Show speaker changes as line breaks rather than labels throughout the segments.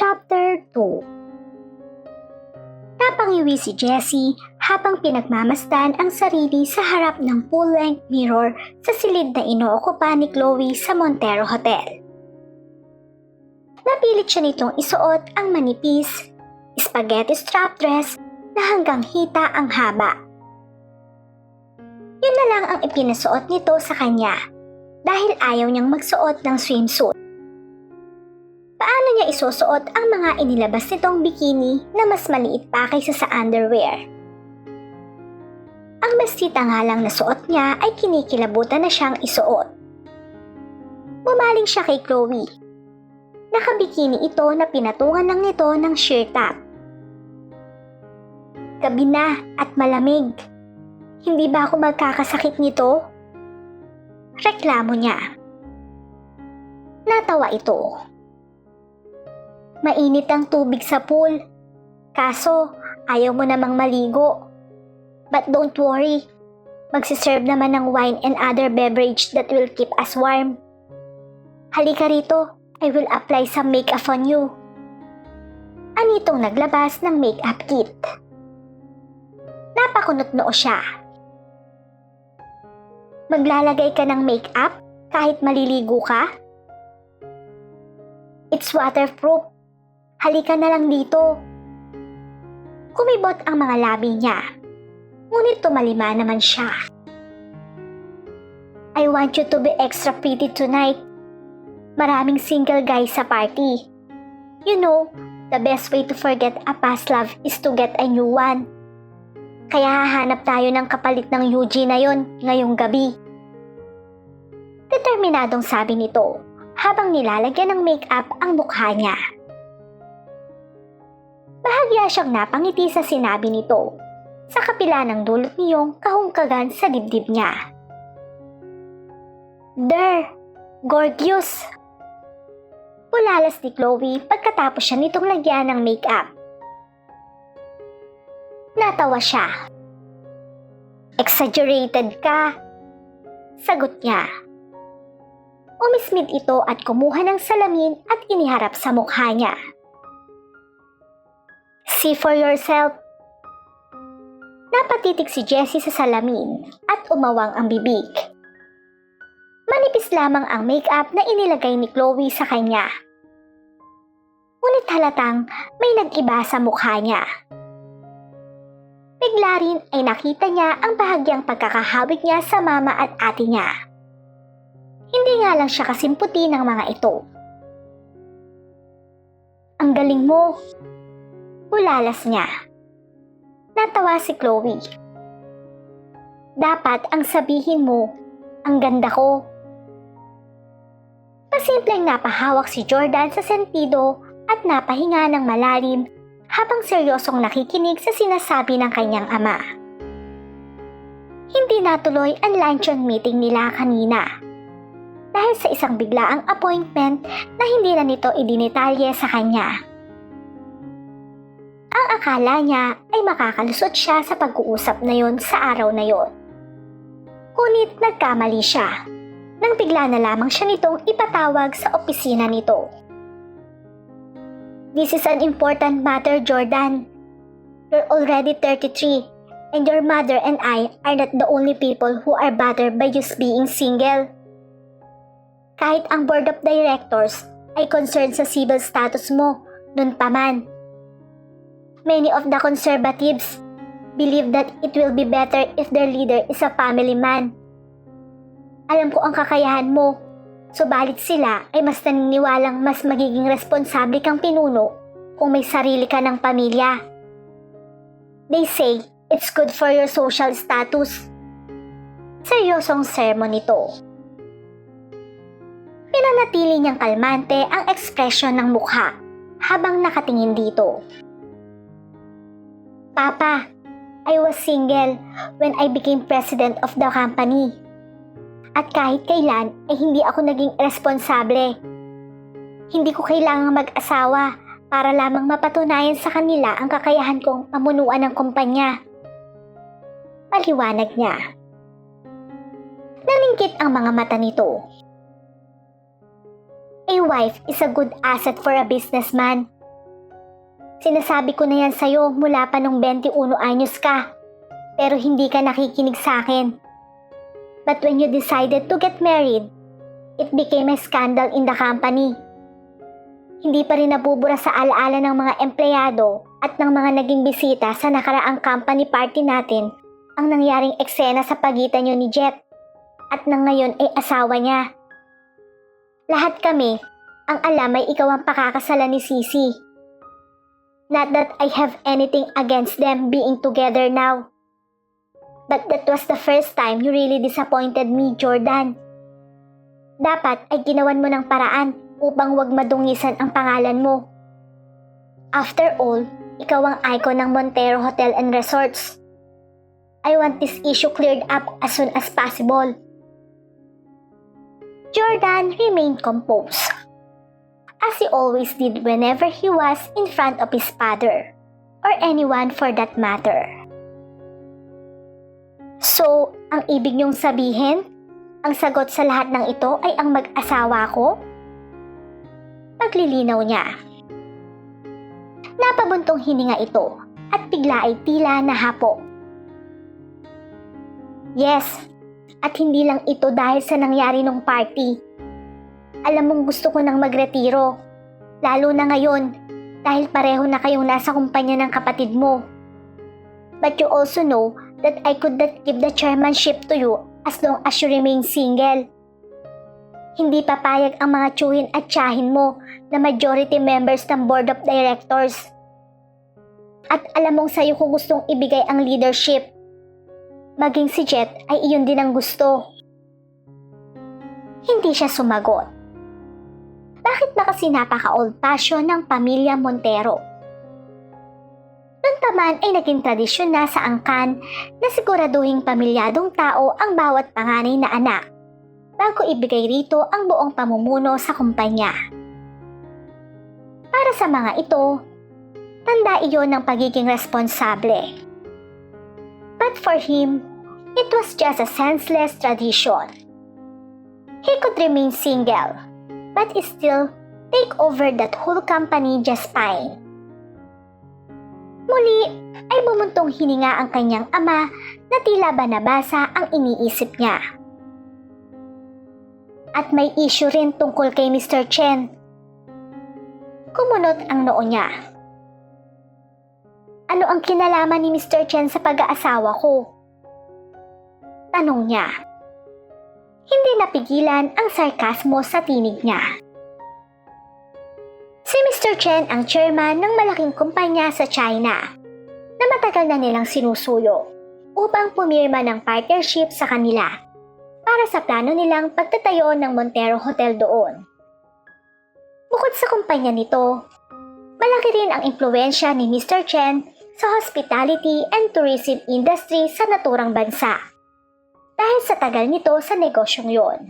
Chapter 2 Napangiwi si Jessie habang pinagmamasdan ang sarili sa harap ng full-length mirror sa silid na inookupa ni Chloe sa Montero Hotel. Napilit siya nitong isuot ang manipis, spaghetti strap dress na hanggang hita ang haba. Yun na lang ang ipinasuot nito sa kanya dahil ayaw niyang magsuot ng swimsuit. Isusuot ang mga inilabas nitong bikini na mas maliit pa kaysa sa underwear? Ang bestita nga lang na suot niya ay kinikilabutan na siyang isuot. Bumaling siya kay Chloe. Nakabikini ito na pinatungan lang nito ng sheer top. Gabi na at malamig. Hindi ba ako magkakasakit nito? Reklamo niya. Natawa ito. Mainit ang tubig sa pool. Kaso, ayaw mo namang maligo. But don't worry. Magsiserve naman ng wine and other beverage that will keep us warm. Halika rito. I will apply some makeup on you. Anitong naglabas ng makeup kit. Napakunot noo siya. Maglalagay ka ng makeup kahit maliligo ka? It's waterproof. Halika na lang dito. Kumibot ang mga labi niya. Ngunit tumalima naman siya. I want you to be extra pretty tonight. Maraming single guys sa party. You know, the best way to forget a past love is to get a new one. Kaya hahanap tayo ng kapalit ng Yuji na yon ngayong gabi. Determinadong sabi nito habang nilalagyan ng makeup ang mukha niya. Bahagya siyang napangiti sa sinabi nito sa kapila ng dulot niyong kahungkagan sa dibdib niya. Der, gorgeous! Pulalas ni Chloe pagkatapos siya nitong lagyan ng makeup. Natawa siya. Exaggerated ka. Sagot niya. Umismid ito at kumuha ng salamin at iniharap sa mukha niya. See for yourself. Napatitig si Jessie sa salamin at umawang ang bibig. Manipis lamang ang makeup na inilagay ni Chloe sa kanya. Ngunit halatang may nag-iba sa mukha niya. Bigla rin ay nakita niya ang bahagyang pagkakahawig niya sa mama at ate niya. Hindi nga lang siya kasimputi ng mga ito. Ang galing mo! Ulalas niya. Natawa si Chloe. Dapat ang sabihin mo, ang ganda ko. Pasimpleng napahawak si Jordan sa sentido at napahinga ng malalim habang seryosong nakikinig sa sinasabi ng kanyang ama. Hindi natuloy ang luncheon meeting nila kanina dahil sa isang biglaang appointment na hindi na nito idinitalye sa kanya. Ang akala niya ay makakalusot siya sa pag-uusap na yon sa araw na yon. Ngunit nagkamali siya nang bigla na lamang siya nitong ipatawag sa opisina nito. This is an important matter, Jordan. You're already 33 and your mother and I are not the only people who are bothered by just being single. Kahit ang board of directors ay concerned sa civil status mo, nun pa man. Many of the conservatives believe that it will be better if their leader is a family man. Alam ko ang kakayahan mo, subalit sila ay mas naniniwalang mas magiging responsable kang pinuno kung may sarili ka ng pamilya. They say it's good for your social status. Seryosong sermon ito. Pinanatili niyang kalmante ang ekspresyon ng mukha habang nakatingin dito. Papa, I was single when I became president of the company. At kahit kailan ay hindi ako naging responsable. Hindi ko kailangang mag-asawa para lamang mapatunayan sa kanila ang kakayahan kong pamunuan ng kumpanya. Paliwanag niya. Nalingkit ang mga mata nito. A wife is a good asset for a businessman, Sinasabi ko na yan sa'yo mula pa nung 21 anyos ka. Pero hindi ka nakikinig sa akin. But when you decided to get married, it became a scandal in the company. Hindi pa rin nabubura sa alaala ng mga empleyado at ng mga naging bisita sa nakaraang company party natin ang nangyaring eksena sa pagitan niyo ni Jeff at nang ngayon ay asawa niya. Lahat kami, ang alam ay ikaw ang pakakasalan ni Sisi. Not that I have anything against them being together now. But that was the first time you really disappointed me, Jordan. Dapat ay ginawan mo ng paraan upang wag madungisan ang pangalan mo. After all, ikaw ang icon ng Montero Hotel and Resorts. I want this issue cleared up as soon as possible. Jordan remained composed, as he always did whenever he was in front of his father, or anyone for that matter. So, ang ibig niyong sabihin, ang sagot sa lahat ng ito ay ang mag-asawa ko? Paglilinaw niya. Napabuntong hininga ito at bigla ay tila nahapo. Yes, at hindi lang ito dahil sa nangyari nung party. Alam mong gusto ko nang magretiro. Lalo na ngayon, dahil pareho na kayong nasa kumpanya ng kapatid mo. But you also know that I could not give the chairmanship to you as long as you remain single. Hindi papayag ang mga tsuhin at tiyahin mo na majority members ng board of directors. At alam mong sa'yo ko gustong ibigay ang leadership maging si Jet ay iyon din ang gusto. Hindi siya sumagot. Bakit ba kasi napaka-old fashion ng pamilya Montero? Noon pa man ay naging tradisyon na sa angkan na siguraduhing pamilyadong tao ang bawat panganay na anak bago ibigay rito ang buong pamumuno sa kumpanya. Para sa mga ito, tanda iyon ng pagiging responsable. But for him, it was just a senseless tradition. He could remain single, but still take over that whole company just fine. Muli ay bumuntong hininga ang kanyang ama na tila ba nabasa ang iniisip niya. At may issue rin tungkol kay Mr. Chen. Kumunot ang noo niya. Ano ang kinalaman ni Mr. Chen sa pag-aasawa ko? Tanong niya. Hindi napigilan ang sarkasmo sa tinig niya. Si Mr. Chen ang chairman ng malaking kumpanya sa China na matagal na nilang sinusuyo upang pumirma ng partnership sa kanila para sa plano nilang pagtatayo ng Montero Hotel doon. Bukod sa kumpanya nito, malaki rin ang impluensya ni Mr. Chen sa hospitality and tourism industry sa naturang bansa dahil sa tagal nito sa negosyong yon.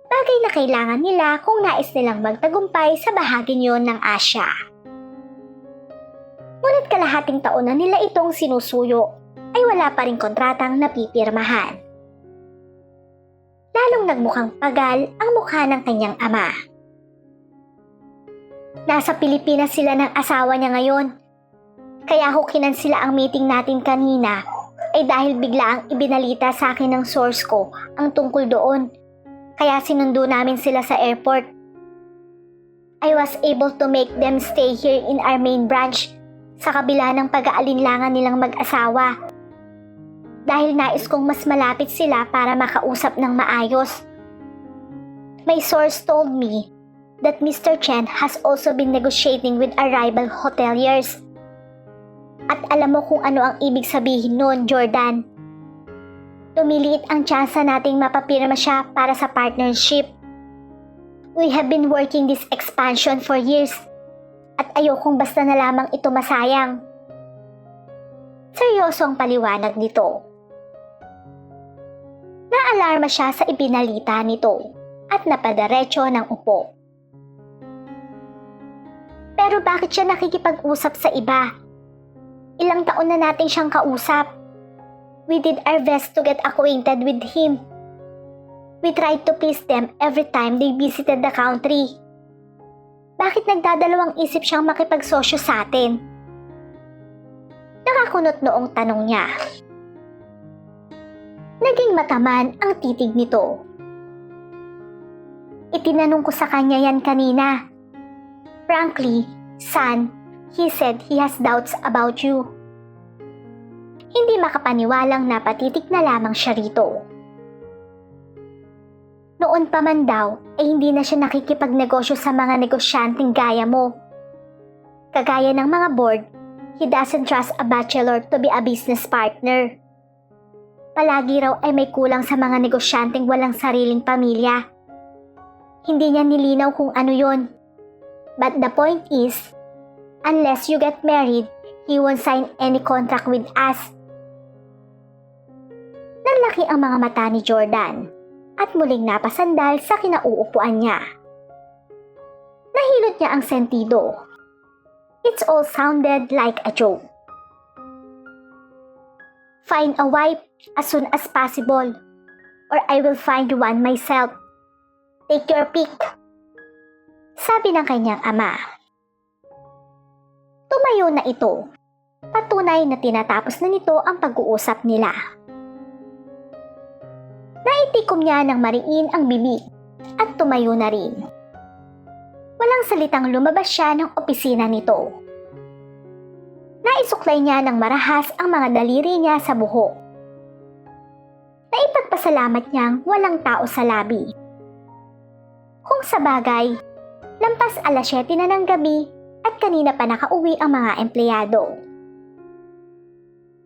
Bagay na kailangan nila kung nais nilang magtagumpay sa bahaging yon ng Asya. Ngunit kalahating taon na nila itong sinusuyo ay wala pa rin kontratang napipirmahan. Lalong nagmukhang pagal ang mukha ng kanyang ama. Nasa Pilipinas sila ng asawa niya ngayon kaya ho kinansila ang meeting natin kanina ay dahil bigla ang ibinalita sa akin ng source ko ang tungkol doon. Kaya sinundo namin sila sa airport. I was able to make them stay here in our main branch sa kabila ng pag-aalinlangan nilang mag-asawa. Dahil nais kong mas malapit sila para makausap ng maayos. My source told me that Mr. Chen has also been negotiating with our rival hoteliers at alam mo kung ano ang ibig sabihin noon, Jordan. Tumiliit ang tsansa nating mapapirma siya para sa partnership. We have been working this expansion for years at ayokong basta na lamang ito masayang. Seryoso ang paliwanag nito. Naalarma siya sa ibinalita nito at napadaretso ng upo. Pero bakit siya nakikipag-usap sa iba? Ilang taon na natin siyang kausap. We did our best to get acquainted with him. We tried to please them every time they visited the country. Bakit nagdadalawang isip siyang makipagsosyo sa atin? Nakakunot noong tanong niya. Naging mataman ang titig nito. Itinanong ko sa kanya yan kanina. Frankly, son, he said he has doubts about you. Hindi makapaniwalang napatitik na lamang siya rito. Noon pa man daw ay hindi na siya nakikipagnegosyo sa mga negosyanteng gaya mo. Kagaya ng mga board, he doesn't trust a bachelor to be a business partner. Palagi raw ay may kulang sa mga negosyanteng walang sariling pamilya. Hindi niya nilinaw kung ano yon. But the point is, unless you get married, he won't sign any contract with us. Nanlaki ang mga mata ni Jordan at muling napasandal sa kinauupuan niya. Nahilot niya ang sentido. It's all sounded like a joke. Find a wife as soon as possible or I will find one myself. Take your pick. Sabi ng kanyang ama. Tumayo na ito. Patunay na tinatapos na nito ang pag-uusap nila. Naitikom niya ng mariin ang bibig at tumayo na rin. Walang salitang lumabas siya ng opisina nito. Naisuklay niya ng marahas ang mga daliri niya sa buhok. Naipagpasalamat niyang walang tao sa labi. Kung sa bagay, lampas alas 7 na ng gabi at kanina pa nakauwi ang mga empleyado.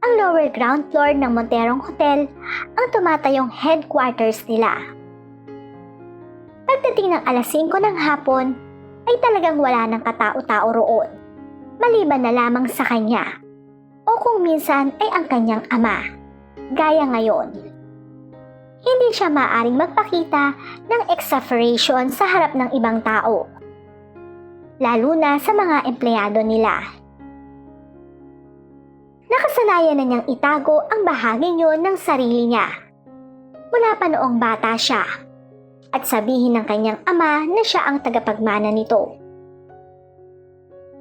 Ang lower ground floor ng Monterong Hotel ang tumatayong headquarters nila. Pagdating ng alas 5 ng hapon, ay talagang wala ng katao-tao roon, maliban na lamang sa kanya, o kung minsan ay ang kanyang ama, gaya ngayon. Hindi siya maaring magpakita ng exasperation sa harap ng ibang tao, lalo na sa mga empleyado nila. Nakasanayan na niyang itago ang bahagi yon ng sarili niya. Mula pa noong bata siya at sabihin ng kanyang ama na siya ang tagapagmana nito.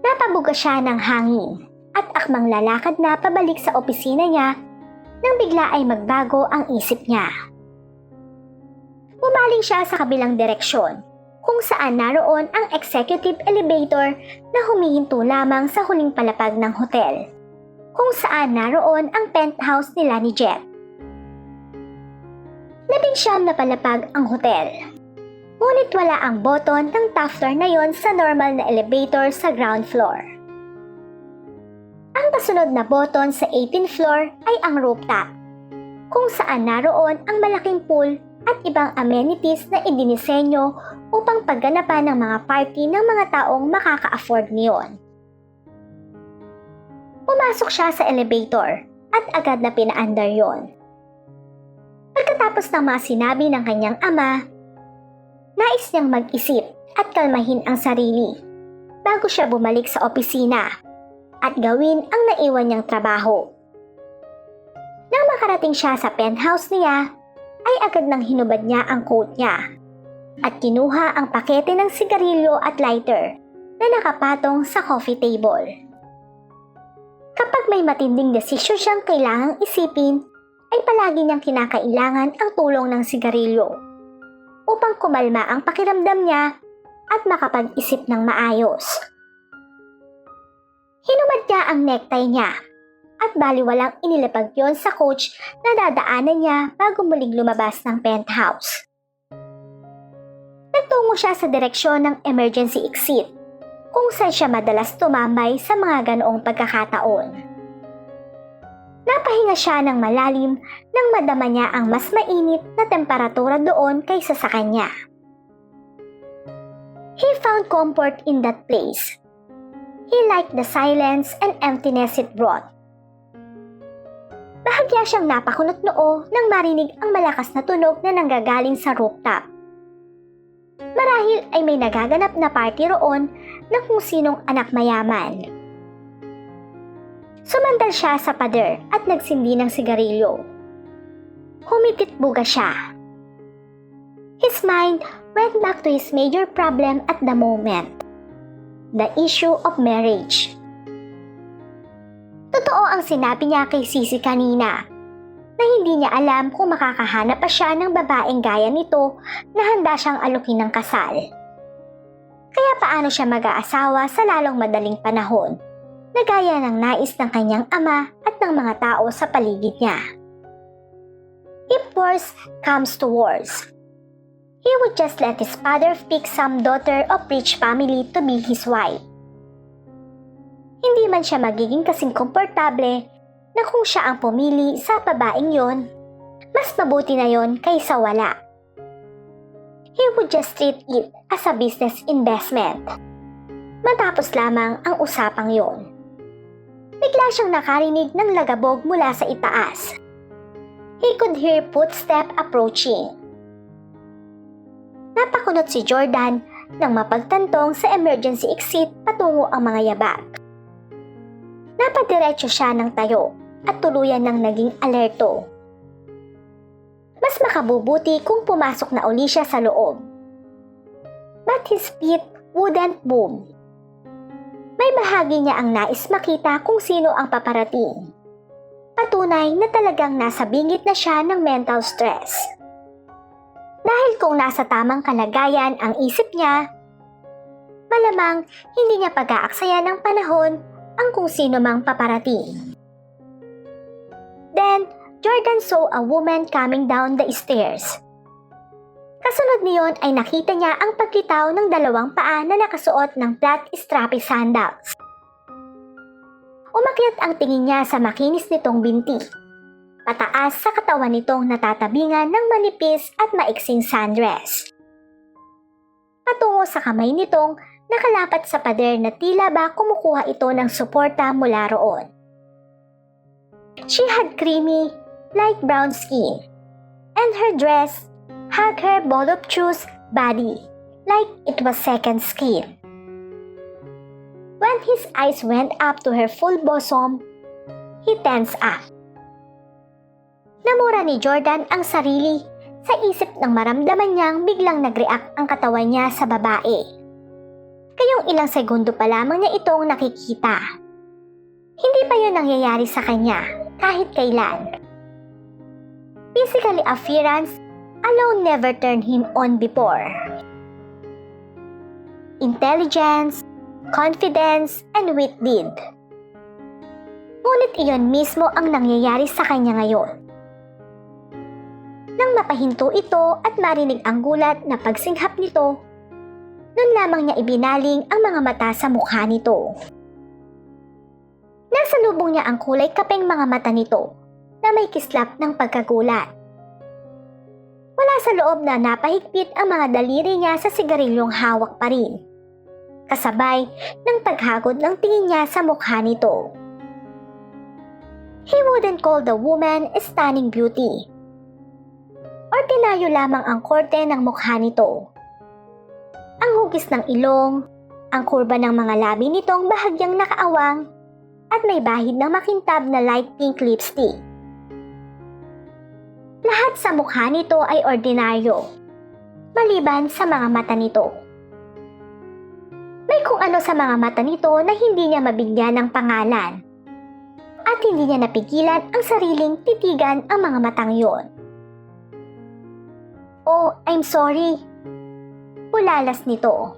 Napabuga siya ng hangin at akmang lalakad na pabalik sa opisina niya nang bigla ay magbago ang isip niya. Bumaling siya sa kabilang direksyon kung saan naroon ang executive elevator na humihinto lamang sa huling palapag ng hotel kung saan naroon ang penthouse nila ni Jeff. Labing siyam na palapag ang hotel. Ngunit wala ang button ng floor na yon sa normal na elevator sa ground floor. Ang kasunod na button sa 18th floor ay ang rooftop, kung saan naroon ang malaking pool at ibang amenities na idinisenyo upang pagganapan ng mga party ng mga taong makaka-afford niyon. Pumasok siya sa elevator at agad na pinaandar yon. Pagkatapos ng mga sinabi ng kanyang ama, nais niyang mag-isip at kalmahin ang sarili bago siya bumalik sa opisina at gawin ang naiwan niyang trabaho. Nang makarating siya sa penthouse niya, ay agad nang hinubad niya ang coat niya at kinuha ang pakete ng sigarilyo at lighter na nakapatong sa coffee table. Kapag may matinding desisyon siyang kailangang isipin, ay palagi niyang kinakailangan ang tulong ng sigarilyo upang kumalma ang pakiramdam niya at makapag-isip ng maayos. Hinumad niya ang necktie niya at baliwalang inilapag yon sa coach na dadaanan niya bago muling lumabas ng penthouse. Nagtungo siya sa direksyon ng emergency exit kung saan siya madalas tumambay sa mga ganoong pagkakataon. Napahinga siya ng malalim nang madama niya ang mas mainit na temperatura doon kaysa sa kanya. He found comfort in that place. He liked the silence and emptiness it brought. Bahagya siyang napakunot noo nang marinig ang malakas na tunog na nanggagaling sa rooftop. Marahil ay may nagaganap na party roon ng kung sinong anak mayaman. Sumandal siya sa pader at nagsindi ng sigarilyo. Humitit buga siya. His mind went back to his major problem at the moment. the issue of marriage. Totoo ang sinabi niya kay Sisi kanina na hindi niya alam kung makakahanap pa siya ng babaeng gaya nito na handa siyang alukin ng kasal. Kaya paano siya mag-aasawa sa lalong madaling panahon na gaya ng nais ng kanyang ama at ng mga tao sa paligid niya. If worse comes to worse, he would just let his father pick some daughter of rich family to be his wife. Hindi man siya magiging kasing komportable na kung siya ang pumili sa babaeng yon, mas mabuti na yon kaysa wala. He would just treat it as a business investment. Matapos lamang ang usapang yon. Bigla siyang nakarinig ng lagabog mula sa itaas. He could hear footstep approaching. Napakunot si Jordan nang mapagtantong sa emergency exit patungo ang mga yabag. Napadiretso siya ng tayo at tuluyan ng naging alerto. Mas makabubuti kung pumasok na uli siya sa loob. But his feet wouldn't move. May bahagi niya ang nais makita kung sino ang paparating. Patunay na talagang nasa bingit na siya ng mental stress. Dahil kung nasa tamang kalagayan ang isip niya, malamang hindi niya pag-aaksaya ng panahon ang kung sino mang paparating. Then, Jordan saw a woman coming down the stairs. Kasunod niyon ay nakita niya ang pagkitaw ng dalawang paa na nakasuot ng flat strappy sandals. Umakyat ang tingin niya sa makinis nitong binti. Pataas sa katawan nitong natatabingan ng manipis at maiksing sundress. Patungo sa kamay nitong nakalapat sa pader na tila ba kumukuha ito ng suporta mula roon. She had creamy, light brown skin, and her dress had her voluptuous body like it was second skin. When his eyes went up to her full bosom, he tensed up. Namura ni Jordan ang sarili sa isip ng maramdaman niyang biglang nag-react ang katawan niya sa babae. Kayong ilang segundo pa lamang niya itong nakikita. Hindi pa yun nangyayari sa kanya kahit kailan. Physically appearance alone never turned him on before. Intelligence, confidence, and wit did. Ngunit iyon mismo ang nangyayari sa kanya ngayon. Nang mapahinto ito at marinig ang gulat na pagsinghap nito, noon lamang niya ibinaling ang mga mata sa mukha nito. Nasa lubong niya ang kulay kapeng mga mata nito na may kislap ng pagkagulat. Wala sa loob na napahigpit ang mga daliri niya sa sigarilyong hawak pa rin. Kasabay ng paghagod ng tingin niya sa mukha nito. He wouldn't call the woman a stunning beauty. Ordinaryo lamang ang korte ng mukha nito. Ang hugis ng ilong, ang kurba ng mga labi nitong bahagyang nakaawang, at may bahid ng makintab na light pink lipstick. Lahat sa mukha nito ay ordinaryo, maliban sa mga mata nito. May kung ano sa mga mata nito na hindi niya mabigyan ng pangalan. At hindi niya napigilan ang sariling titigan ang mga matang yon. Oh, I'm sorry. Pulalas nito.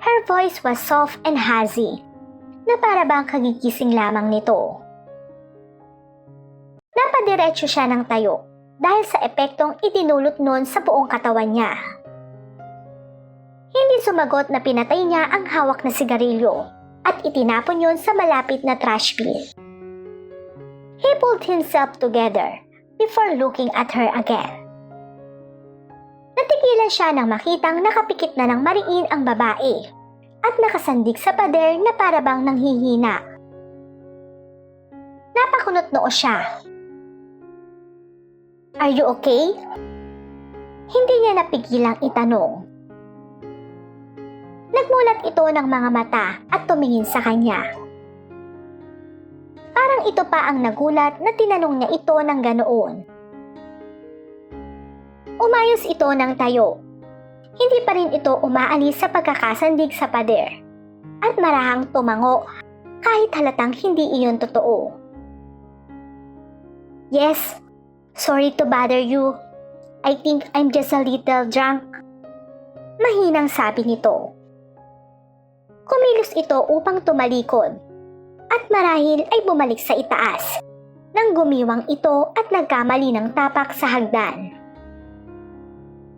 Her voice was soft and hazy, na para bang kagigising lamang nito. Napadiretso siya ng tayo dahil sa epektong itinulot noon sa buong katawan niya. Hindi sumagot na pinatay niya ang hawak na sigarilyo at itinapon yon sa malapit na trash bin. He pulled himself together before looking at her again. Natigilan siya nang makitang nakapikit na ng mariin ang babae at nakasandig sa pader na parabang nanghihina. Napakunot noo siya. Are you okay? Hindi niya napigilang itanong. Nagmulat ito ng mga mata at tumingin sa kanya. Parang ito pa ang nagulat na tinanong niya ito ng ganoon. Umayos ito ng tayo. Hindi pa rin ito umaalis sa pagkakasandig sa pader. at marahang tumango kahit halatang hindi iyon totoo. Yes, sorry to bother you. I think I'm just a little drunk. Mahinang sabi nito. Kumilos ito upang tumalikod at marahil ay bumalik sa itaas nang gumiwang ito at nagkamali ng tapak sa hagdan.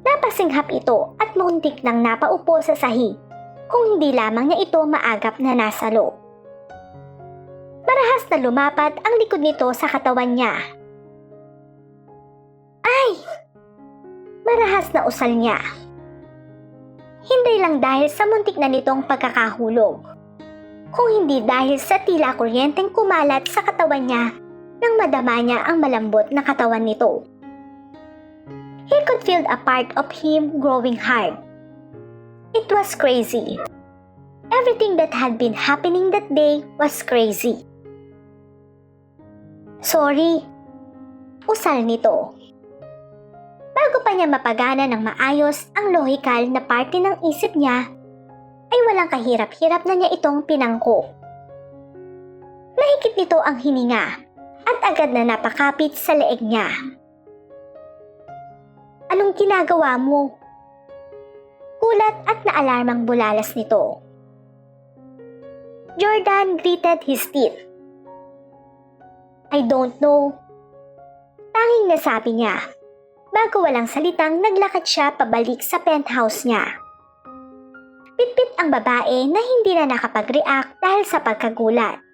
Napasinghap ito at muntik nang napaupo sa sahig kung hindi lamang niya ito maagap na nasa loob. Marahas na lumapat ang likod nito sa katawan niya. Ay! Marahas na usal niya. Hindi lang dahil sa muntik na nitong pagkakahulog, kung hindi dahil sa tila kuryenteng kumalat sa katawan niya nang madama niya ang malambot na katawan nito. He could feel a part of him growing hard. It was crazy. Everything that had been happening that day was crazy. Sorry. Usal nito. Bago pa niya mapagana ng maayos ang lohikal na parte ng isip niya, ay walang kahirap-hirap na niya itong pinangko. Mahigit nito ang hininga at agad na napakapit sa leeg niya. Anong ginagawa mo? Kulat at naalarmang bulalas nito. Jordan gritted his teeth. I don't know. Tanging nasabi niya. Bago walang salitang naglakad siya pabalik sa penthouse niya. Pitpit ang babae na hindi na nakapag-react dahil sa pagkagulat.